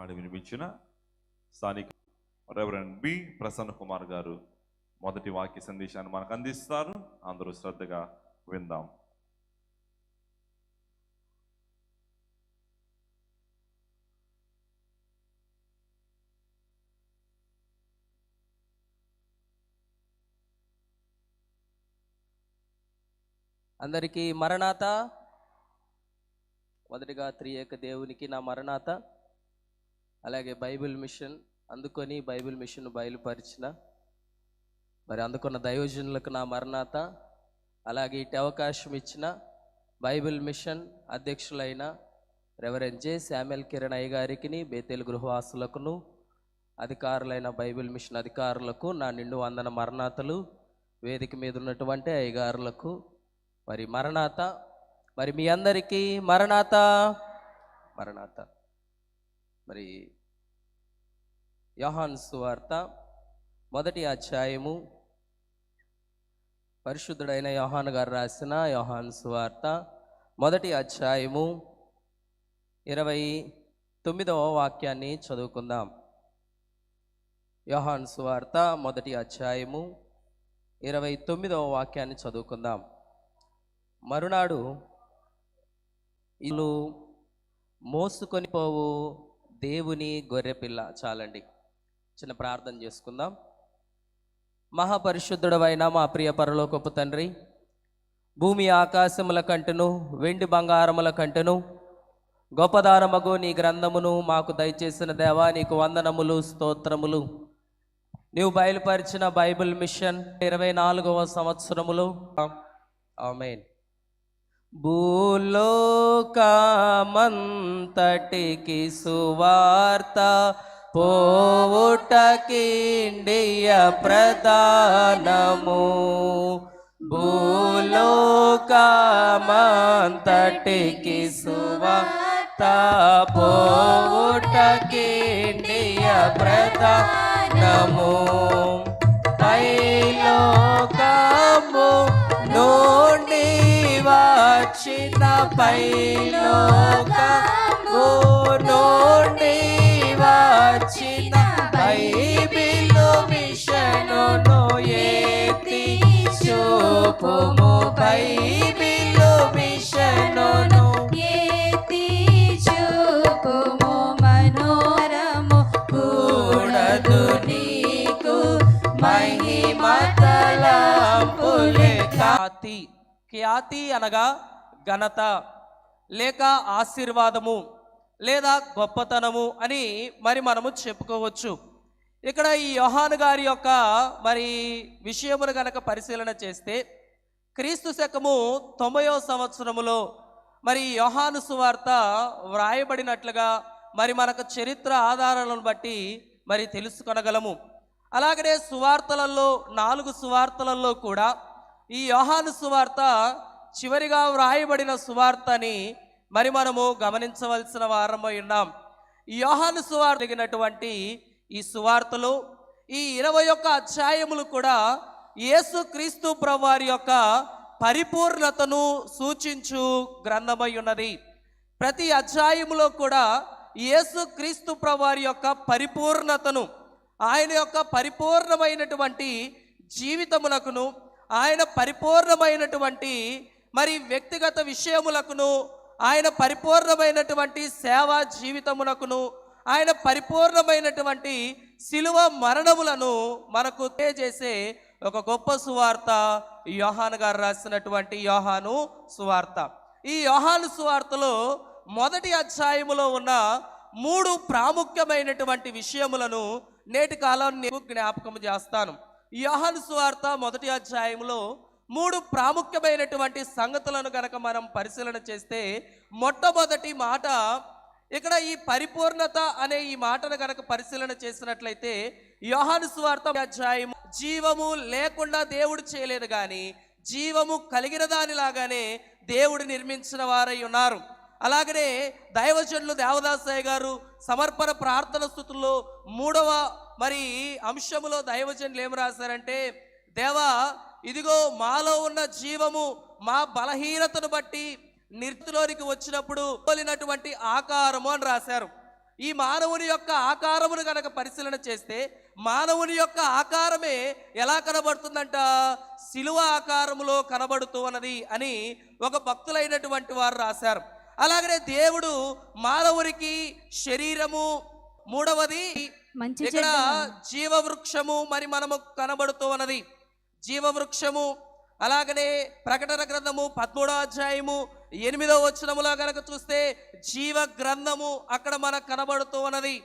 పాడి వినిపించిన స్థానిక రెవరెండ్ బి ప్రసన్న కుమార్ గారు మొదటి వాక్య సందేశాన్ని మనకు అందిస్తారు. అందరూ శ్రద్ధగా విందాం. అందరికీ మరణాత. మొదటిగా త్రియేక దేవునికి నా మరణాత. అలాగే బైబిల్ మిషన్ అందుకొని బైబిల్ మిషన్ బయలుపరిచిన. మరి అందుకున్న దయోజనులకు నా మరణాత అలాగే ఇటు అవకాశం ఇచ్చిన బైబిల్ మిషన్ అధ్యక్షులైన రెవరెండ్ జే శామ్యల్ కిరణ్ అయ్య గారికి బేతేలు గృహవాసులకును అధికారులైన బైబిల్ మిషన్ అధికారులకు నా నిండు వందన మరణాతలు వేదిక మీద ఉన్నటువంటి అయ్యగారులకు. మరి మరణాత మరి మీ అందరికీ మరణాత మరణాత. మరి యోహాన్ సువార్త మొదటి అధ్యాయము. పరిశుద్ధుడైన యోహాన్ గారు రాసిన యోహాన్ సువార్త మొదటి అధ్యాయము ఇరవై తొమ్మిదవ వాక్యాన్ని చదువుకుందాం. యోహాన్ సువార్త మొదటి అధ్యాయము ఇరవై తొమ్మిదవ వాక్యాన్ని చదువుకుందాం. మరునాడు ఇల్లు మోసుకొని పోవు దేవుని గొర్రెపిల్ల చాలండి. చిన్న ప్రార్థన చేసుకుందాం. మహాపరిశుద్ధుడవైన మా ప్రియ పరలోకపు తండ్రి భూమి ఆకాశముల కంటెను వెండి బంగారముల కంటెను గొప్పదానమగు నీ గ్రంథమును మాకు దయచేసిన దేవా నీకు వందనములు స్తోత్రములు. నీవు బయలుపరిచిన బైబిల్ మిషన్ ఇరవై నాలుగవ సంవత్సరములు. ఆమెన్. భూలోకమంతటికి సువార్త పోవుటకిండియ ప్రధానము. భూలోకమంతటికి సువార్త పోవుటకిండియ ప్రధానము. పైలోకము నుండి వచ్చిన పైలోకము నుండి వచ్చిన బైబిలు మిషనును ఏతి చూపుము. ఖ్యాతి అనగా ఘనత లేక ఆశీర్వాదము లేదా గొప్పతనము అని మరి మనము చెప్పుకోవచ్చు. ఇక్కడ ఈ యోహాను గారి యొక్క మరి విషయమును గనక పరిశీలన చేస్తే క్రీస్తు శకము తొంభయో సంవత్సరములో మరి ఈ యోహాను సువార్త వ్రాయబడినట్లుగా మరి మనకు చరిత్ర ఆధారాలను బట్టి మరి తెలుసుకొనగలము. అలాగనే సువార్తలలో నాలుగు సువార్తలలో కూడా ఈ యోహాను సువార్త చివరిగా వ్రాయబడిన సువార్తని మరి మనము గమనించవలసిన వారమై ఉన్నాం. యోహాను సువార్త కలిగినటువంటి ఈ సువార్తలు ఈ ఇరవై ఒక్క అధ్యాయములు కూడా యేసు క్రీస్తు యొక్క పరిపూర్ణతను సూచించు గ్రంథమై ఉన్నది. ప్రతి అధ్యాయములో కూడా యేసు క్రీస్తు యొక్క పరిపూర్ణతను ఆయన యొక్క పరిపూర్ణమైనటువంటి జీవితములకును ఆయన పరిపూర్ణమైనటువంటి మరి వ్యక్తిగత విషయములకును ఆయన పరిపూర్ణమైనటువంటి సేవా జీవితమునకును ఆయన పరిపూర్ణమైనటువంటి శిలువ మరణములను మనకు తెలియజేసే ఒక గొప్ప సువార్త యోహాన్ యోహాను గారు రాసినటువంటి యోహాను సువార్త. ఈ యోహాను సువార్తలో మొదటి అధ్యాయములో ఉన్న మూడు ప్రాముఖ్యమైనటువంటి విషయములను నేటి కాలం నేను జ్ఞాపకం చేస్తాను. యోహాను సువార్త మొదటి అధ్యాయంలో మూడు ప్రాముఖ్యమైనటువంటి సంగతులను కనుక మనం పరిశీలన చేస్తే మొట్టమొదటి మాట ఇక్కడ ఈ పరిపూర్ణత అనే ఈ మాటను కనుక పరిశీలన చేసినట్లయితే యోహాను స్వార్థ అధ్యాయం జీవము లేకుండా దేవుడు చేయలేదు కానీ జీవము కలిగిన దానిలాగానే దేవుడు నిర్మించిన వారై ఉన్నారు. అలాగనే దైవజనులు దేవదాసయ్య గారు సమర్పణ ప్రార్థన స్థుతుల్లో మూడవ మరి అంశములో దైవజనులు ఏం రాశారంటే దేవా ఇదిగో మాలో ఉన్న జీవము మా బలహీనతను బట్టి నిర్తిలోనికి వచ్చినప్పుడు పోలినటువంటి ఆకారము అని రాశారు. ఈ మానవుని యొక్క ఆకారమును గనక పరిశీలన చేస్తే మానవుని యొక్క ఆకారమే ఎలా కనబడుతుందంట? శిలువ ఆకారములో కనబడుతూ ఉన్నది అని ఒక భక్తులైనటువంటి వారు రాశారు. అలాగనే దేవుడు మానవునికి శరీరము మూడవది మంచి ఇక్కడ జీవవృక్షము మరి మనము కనబడుతూ ఉన్నది. జీవవృక్షము అలాగనే ప్రకటన గ్రంథము పదమూడో అధ్యాయము ఎనిమిదో వచనములో గనక చూస్తే జీవ గ్రంథము అక్కడ మనకు కనబడుతూ ఉన్నది.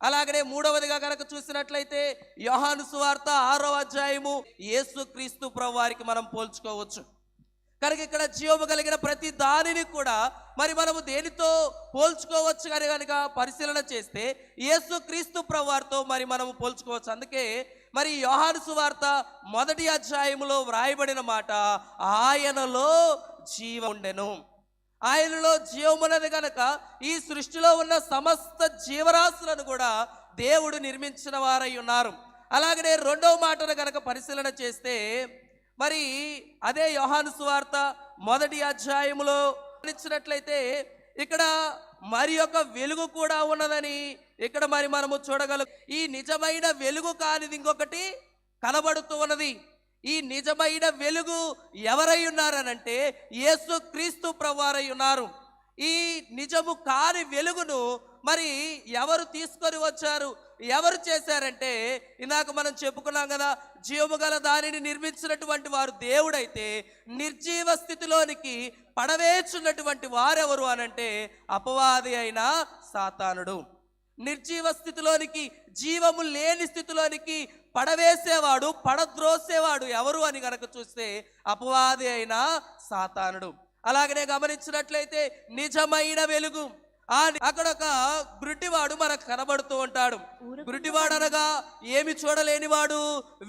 అలాగనే మూడవదిగా గనక చూసినట్లయితే యోహాను సువార్త ఆరో అధ్యాయము యేసు క్రీస్తు ప్రభు వారికి మనం పోల్చుకోవచ్చు. కనుక ఇక్కడ జీవము కలిగిన ప్రతి దానిని కూడా మరి మనము దేనితో పోల్చుకోవచ్చు కానీ కనుక పరిశీలన చేస్తే యేసు క్రీస్తు ప్రవారితో మరి మనము పోల్చుకోవచ్చు. అందుకే మరి యోహాను సువార్త మొదటి అధ్యాయములో వ్రాయబడిన మాట ఆయనలో జీవ ఉండెను. ఆయనలో జీవమున్నది గనక ఈ సృష్టిలో ఉన్న సమస్త జీవరాశులను కూడా దేవుడు నిర్మించిన వారై ఉన్నారు. అలాగనే రెండవ మాటను కనుక పరిశీలన చేస్తే మరి అదే యోహాను సువార్త మొదటి అధ్యాయములో ఇచ్చినట్లయితే ఇక్కడ మరి యొక్క వెలుగు కూడా ఉన్నదని ఇక్కడ మరి మనము చూడగలం ఈ నిజమైన వెలుగు కానిది ఇంకొకటి కనబడుతూ ఉన్నది. ఈ నిజమైన వెలుగు ఎవరై ఉన్నారనంటే యేసు క్రీస్తు ప్రవారై ఉన్నారు. ఈ నిజము కాని వెలుగును మరి ఎవరు తీసుకొని వచ్చారు? ఎవరు చేశారంటే ఇందాక మనం చెప్పుకున్నాం కదా జీవము గల దానిని నిర్మించినటువంటి వారు దేవుడైతే నిర్జీవ స్థితిలోనికి పడవేచున్నటువంటి వారెవరు అనంటే అపవాది అయిన సాతానుడు. నిర్జీవ స్థితిలోనికి జీవము లేని స్థితిలోనికి పడవేసేవాడు పడద్రోసేవాడు ఎవరు అని గనక చూస్తే అపవాది అయిన సాతానుడు. అలాగనే గమనించినట్లయితే నిజమైన వెలుగు. ఆ అక్కడ ఒక గుడ్డివాడు మనకు కనబడుతూ ఉంటాడు. గుడ్డివాడు అనగా ఏమి చూడలేనివాడు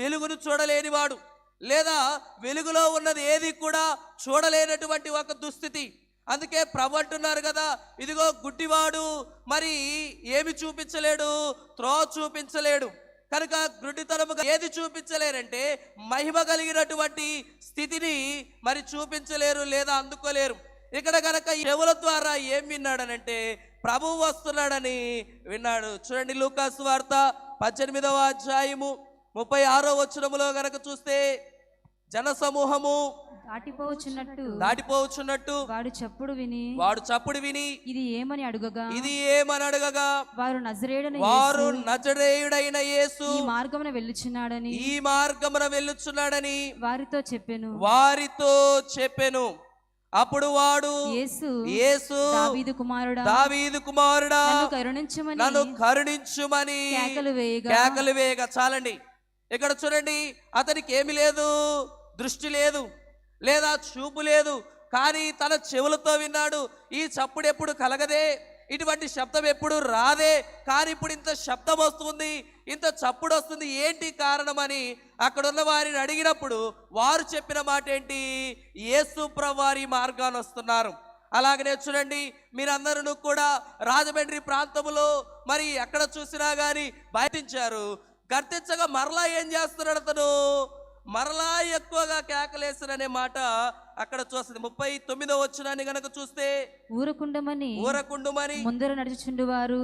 వెలుగును చూడలేనివాడు. లేదా వెలుగులో ఉన్నది ఏది కూడా చూడలేనటువంటి ఒక దుస్థితి. అందుకే ప్రభు అంటున్నారు కదా ఇదిగో గుడ్డివాడు మరి ఏమి చూపించలేడు? త్రో చూపించలేడు. కనుక గుడ్డితనముగా ఏది చూపించలేరంటే మహిమ కలిగినటువంటి స్థితిని మరి చూపించలేరు లేదా అందుకోలేరు. ఇక్కడ గనక ఎవుల ద్వారా ఏం విన్నాడనంటే ప్రభు వస్తున్నాడని విన్నాడు. చూడండి లూకాసు వార్త పద్దెనిమిదవ అధ్యాయము ముప్పై ఆరో వచనములో గనక చూస్తే జనసమూహము దాటిపోవచ్చున్నట్టు దాటిపోవచ్చున్నట్టు వాడు చప్పుడు విని వాడు చప్పుడు విని ఇది ఏమని అడుగగా? ఇది ఏమని అడగగా? వారు నజరేడని వారు నజరేయుడైన యేసు. ఈ మార్గమున వెళ్ళుచున్నాడని ఈ మార్గమున వెళ్ళుచున్నాడని వారితో చెప్పెను. వారితో చెప్పెను. అప్పుడు వాడు యేసు యేసు దావీదు కుమారుడా దావీదు కుమారుడా నన్ను కరుణించమని నన్ను కరుణించుమని కేకలు వేయగా. కేకలు వేయగా. చాలండి. ఇక్కడ చూడండి అతనికి ఏమి లేదు. దృష్టి లేదు లేదా చూపు లేదు కానీ తన చెవులతో విన్నాడు. ఈ చప్పుడు ఎప్పుడు కలగదే? ఇటువంటి శబ్దం ఎప్పుడు రాదే? కానీ ఇప్పుడు ఇంత శబ్దం వస్తుంది ఇంత చప్పుడు వస్తుంది ఏంటి కారణమని అక్కడ ఉన్న వారిని అడిగినప్పుడు వారు చెప్పిన మాట ఏంటి యేసు వారి మార్గాన్ని వస్తున్నారు. అలాగనే చూడండి మీరందరూ కూడా రాజమండ్రి ప్రాంతంలో మరి ఎక్కడ చూసినా కానీ బయటించారు. గర్తించగా మరలా ఏం చేస్తున్నాడు అతను? మరలా ఎక్కువగా కేకలేస్తుననే మాట అక్కడ చూస్తుంది. ముప్పై తొమ్మిదో వచ్చినాన్ని గనక చూస్తే ఊరకుండమని ఊరకుండుమని ముందర నడుచుచుండు వారు.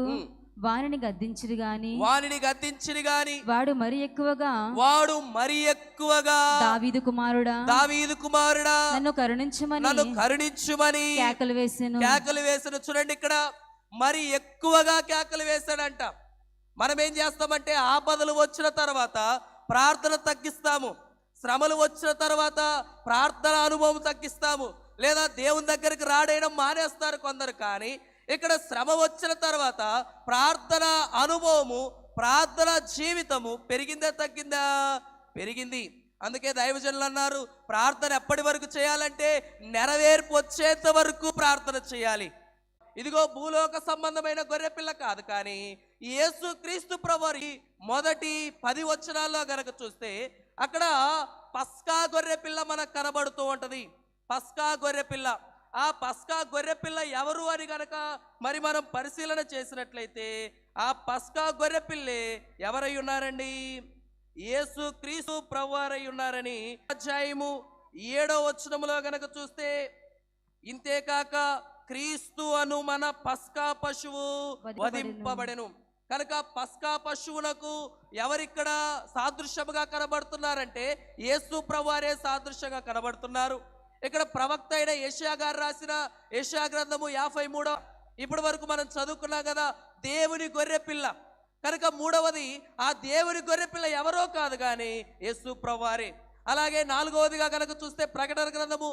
వానిని గద్దించిరి గాని వానిని గద్దించిని గాని వాడు మరి ఎక్కువగా వాడు మరి ఎక్కువగా దావీదు కుమారుడా దావీదు కుమారుడా నన్ను కరుణించమని నన్ను కరుణించుమని కేకలు వేసెను. కేకలు వేసిన. చూడండి ఇక్కడ మరి ఎక్కువగా కేకలు వేశాడంట. మనం ఏం చేస్తామంటే ఆపదలు వచ్చిన తర్వాత ప్రార్థన తగ్గిస్తాము. శ్రమలు వచ్చిన తర్వాత ప్రార్థన అనుభవం తగ్గిస్తాము. లేదా దేవుని దగ్గరికి రాడేయడం మానేస్తారు కొందరు కానీ ఇక్కడ శ్రమ వచ్చిన తర్వాత ప్రార్థన అనుభవము ప్రార్థన జీవితము పెరిగిందా తగ్గిందా? పెరిగింది. అందుకే దైవజనులు అన్నారు ప్రార్థన ఎప్పటి వరకు చేయాలంటే నెరవేర్పు వచ్చేంత వరకు ప్రార్థన చేయాలి. ఇదిగో భూలోక సంబంధమైన గొర్రెపిల్ల కాదు కానీ యేసు క్రీస్తు ప్రవరి మొదటి పది వచనాల్లో గనక చూస్తే అక్కడ పస్కా గొర్రెపిల్ల మనకు కనబడుతూ ఉంటది. పస్కా గొర్రెపిల్ల ఆ పస్కా గొర్రెపిల్ల ఎవరు అని గనక మరి మనం పరిశీలన చేసినట్లయితే ఆ పస్కా గొర్రెపిల్లే ఎవరై ఉన్నారండి? యేసు క్రీస్తు ప్రభువారై ఉన్నారని అధ్యాయము ఏడో వచనములో గనక చూస్తే ఇంతేకాక క్రీస్తు అను మన పస్కా పశువు వధింపబడెను. కనుక పస్కా పశువులకు ఎవరిక్కడ సాదృశ్యముగా కనబడుతున్నారంటే యేసు ప్రవారే సాదృశ్యంగా కనబడుతున్నారు. ఇక్కడ ప్రవక్త అయిన ఏషియా గారు రాసిన ఏషియా గ్రంథము యాభై మూడో ఇప్పటి వరకు మనం చదువుకున్నాం కదా దేవుని గొర్రె పిల్ల. కనుక మూడవది ఆ దేవుని గొర్రె పిల్ల ఎవరో కాదు కానీ యేసు ప్రవారే అలాగే నాలుగవదిగా కనుక చూస్తే ప్రకటన గ్రంథము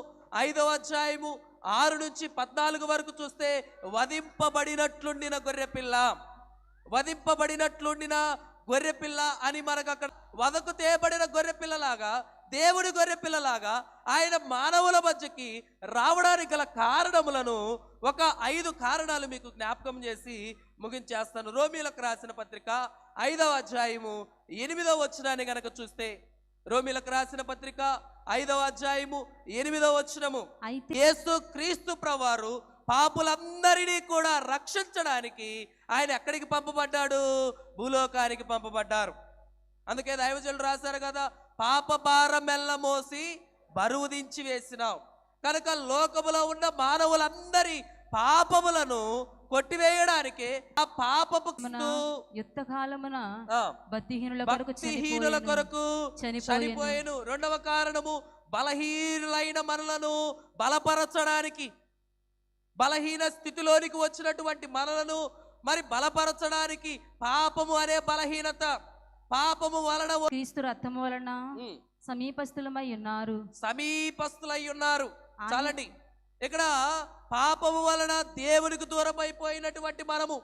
ఐదవ అధ్యాయము ఆరు నుంచి పద్నాలుగు వరకు చూస్తే వధింపబడినట్లుండిన గొర్రె పిల్ల. వధింపబడినట్లుండిన గొర్రె పిల్ల అని మనకు అక్కడ వదకు తేబడిన గొర్రె పిల్లలాగా దేవుడి గొర్రె పిల్లలాగా ఆయన మానవుల మధ్యకి రావడానికి గల కారణములను ఒక ఐదు కారణాలు మీకు జ్ఞాపకం చేసి ముగించేస్తాను. రోమిలకు రాసిన పత్రిక ఐదవ అధ్యాయము ఎనిమిదవ వచనాన్ని గనక చూస్తే రోమిలకు రాసిన పత్రిక ఐదవ అధ్యాయము ఎనిమిదవ అయితే యేసు క్రీస్తు ప్రవారు పాపులందరినీ కూడా రక్షించడానికి ఆయన ఎక్కడికి పంపబడ్డాడు భూలోకానికి పంపబడ్డారు అందుకే దైవజనులు రాశారు కదా పాప భారం మెల్ల మోసి బరువు దించి వేసినాం కనుక లోకములో ఉన్న మానవులందరి పాపములను కొట్టివేయడానికి ఆ పాపపు యుద్ధ కాలమున బతిహీనుల కొరకు భక్తిహీనుల. కొరకు. చనిపోయాను రెండవ కారణము బలహీనులైన మనలను బలపరచడానికి బలహీన స్థితిలోనికి వచ్చినటువంటి మనలను మరి బలపరచడానికి పాపము అనే బలహీనత. పాపము వలన క్రీస్తు రక్తము వలన ఉమ్, సమీపస్థులమై ఉన్నారు. సమీపస్తులై ఉన్నారు చాలండి ఇక్కడ పాపము వలన దేవునికి దూరం అయిపోయినటువంటి మనము.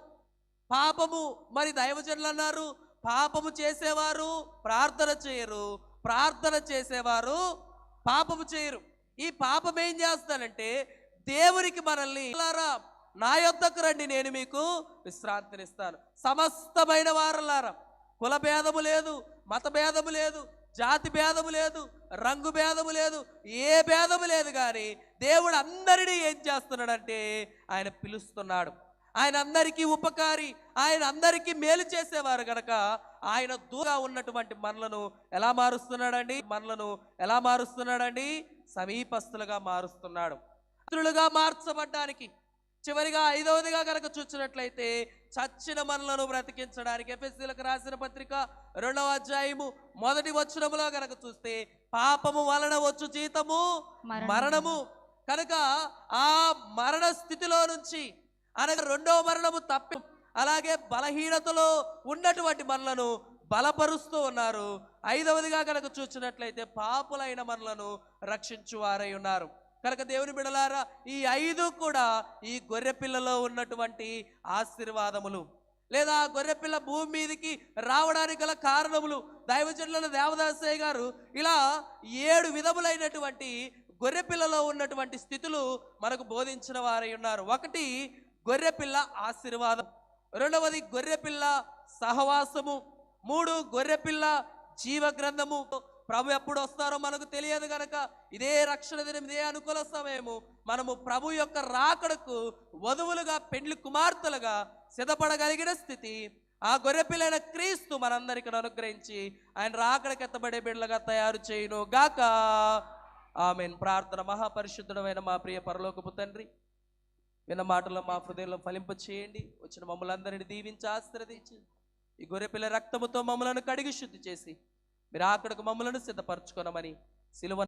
పాపము మరి దైవజనులు అన్నారు. పాపము చేసేవారు ప్రార్థన చేయరు. ప్రార్థన చేసేవారు పాపము చేయరు. ఈ పాపం ఏం చేస్తానంటే దేవునికి మనల్ని నా యొద్దకు రండి నేను మీకు విశ్రాంతినిస్తాను. సమస్తమైన వారలారా కుల భేదము లేదు మత భేదము లేదు జాతి భేదము లేదు రంగు భేదము లేదు ఏ భేదము లేదు కానీ దేవుడు అందరినీ ఏం చేస్తున్నాడంటే ఆయన పిలుస్తున్నాడు. ఆయన అందరికీ ఉపకారి ఆయన అందరికీ మేలు చేసేవారు గనక ఆయన దూరంగా ఉన్నటువంటి మనలను ఎలా మారుస్తున్నాడండి? మనలను ఎలా మారుస్తున్నాడండి? సమీపస్తులుగా మారుస్తున్నాడు. మిత్రులుగా మార్చబడ్డానికి. చివరిగా ఐదవదిగా కనుక చూసినట్లయితే చచ్చిన మనలను బ్రతికించడానికి ఎఫ్ఎస్సీలకు రాసిన పత్రిక రెండవ అధ్యాయము మొదటి వచనములో కనుక చూస్తే పాపము వలన వచ్చు జీతము మరణము. మరణము. కనుక ఆ మరణ స్థితిలో నుంచి అనగా రెండవ మరణము తప్పి అలాగే బలహీనతలో ఉన్నటువంటి మనలను బలపరుస్తూ ఉన్నారు. ఐదవదిగా కనుక చూసినట్లయితే పాపులైన మనలను రక్షించువారై ఉన్నారు. కనుక దేవుని బిడలారా ఈ ఐదు కూడా ఈ గొర్రెపిల్లలో ఉన్నటువంటి ఆశీర్వాదములు. లేదా ఆ గొర్రెపిల్ల భూమి మీదకి రావడానికి గల కారణములు. దైవజనుల దేవదాసయ్య గారు ఇలా ఏడు విధములైనటువంటి గొర్రెపిల్లలో ఉన్నటువంటి స్థితులు మనకు బోధించిన వారై ఉన్నారు. ఒకటి గొర్రెపిల్ల ఆశీర్వాదం. రెండవది గొర్రెపిల్ల సహవాసము. మూడు గొర్రెపిల్ల జీవ గ్రంథము ప్రభు ఎప్పుడు వస్తారో మనకు తెలియదు గనక ఇదే రక్షణ దినం ఇదే అనుకూల సమయము. మనము ప్రభు యొక్క రాకడకు వధువులుగా పెండ్లి కుమార్తెలుగా సిద్ధపడగలిగిన స్థితి ఆ గొర్రెపిల్లైన క్రీస్తు మనందరికీ అనుగ్రహించి ఆయన రాకడకి ఎత్తబడే బిడ్డలుగా తయారు చేయను గాక. ఆమెన్. ప్రార్థన మహాపరిశుద్ధుడమైన మా ప్రియ పరలోకపు తండ్రి విన్న మాటలు మా హృదయంలో ఫలింప చేయండి. వచ్చిన మమ్మల్ని అందరిని దీవించి ఆశ్రదించి ఈ గొర్రెపిల్ల రక్తముతో మమ్మలను కడిగి శుద్ధి చేసి మీరు అక్కడికి మమ్మలను సిద్ధపరచుకోనమని సిలువ